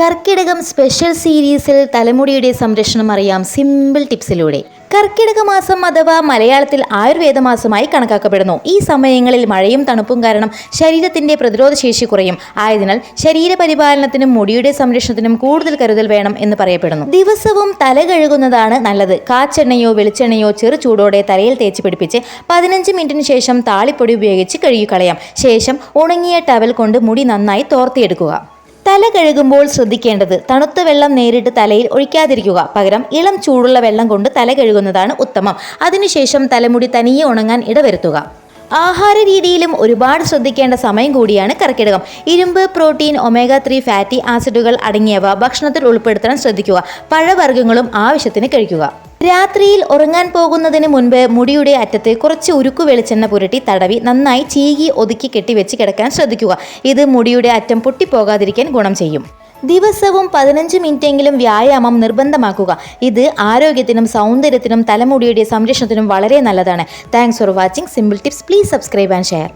കർക്കിടകം special സീരീസിൽ തലമുടിയുടെ സംരക്ഷണം അറിയാം സിമ്പിൾ ടിപ്സിലൂടെ കർക്കിടക മാസം അഥവാ മലയാളത്തിൽ ആയുർവേദ മാസമായി കണക്കാക്കപ്പെടുന്നു. ഈ സമയങ്ങളിൽ മഴയും തണുപ്പും കാരണം ശരീരത്തിന്റെ പ്രതിരോധ ശേഷി കുറയും. ആയതിനാൽ ശരീരപരിപാലനത്തിനും മുടിയുടെ സംരക്ഷണത്തിനും കൂടുതൽ കരുതൽ വേണം എന്ന് പറയപ്പെടുന്നു. ദിവസവും തല കഴുകുന്നതാണ് നല്ലത്. കാച്ചെണ്ണയോ വെളിച്ചെണ്ണയോ ചെറു ചൂടോടെ തലയിൽ തേച്ച് പിടിപ്പിച്ച് പതിനഞ്ച് മിനിറ്റിന് ശേഷം താളിപ്പൊടി ഉപയോഗിച്ച് കഴുകിക്കളയാം. ശേഷം ഉണങ്ങിയ ടവൽ കൊണ്ട് മുടി നന്നായി തോർത്തിയെടുക്കുക. തല കഴുകുമ്പോൾ ശ്രദ്ധിക്കേണ്ടത് തണുത്ത വെള്ളം നേരിട്ട് തലയിൽ ഒഴിക്കാതിരിക്കുക. പകരം ഇളം ചൂടുള്ള വെള്ളം കൊണ്ട് തല കഴുകുന്നതാണ് ഉത്തമം. അതിനുശേഷം തലമുടി തനിയെ ഉണങ്ങാൻ ഇടവരുത്തുക. ആഹാര രീതിയിലും ഒരുപാട് ശ്രദ്ധിക്കേണ്ട സമയം കൂടിയാണ് കർക്കിടകം. ഇരുമ്പ് പ്രോട്ടീൻ ഒമേഗ ത്രീ ഫാറ്റി ആസിഡുകൾ അടങ്ങിയവ ഭക്ഷണത്തിൽ ഉൾപ്പെടുത്താൻ ശ്രദ്ധിക്കുക. പഴവർഗങ്ങളും ആവശ്യത്തിന് കഴിക്കുക. രാത്രിയിൽ ഉറങ്ങാൻ പോകുന്നതിന് മുൻപ് മുടിയുടെ അറ്റത്ത് കുറച്ച് ഉരുക്കു വെളിച്ചെണ്ണ പുരട്ടി തടവി നന്നായി ചീകി ഒതുക്കി കെട്ടിവെച്ച് കിടക്കാൻ ശ്രദ്ധിക്കുക. ഇത് മുടിയുടെ അറ്റം പൊട്ടിപ്പോകാതിരിക്കാൻ ഗുണം ചെയ്യും. ദിവസവും പതിനഞ്ച് മിനിറ്റെങ്കിലും വ്യായാമം നിർബന്ധമാക്കുക. ഇത് ആരോഗ്യത്തിനും സൗന്ദര്യത്തിനും തലമുടിയുടെ സംരക്ഷണത്തിനും വളരെ നല്ലതാണ്. Thanks for watching simple tips please subscribe and share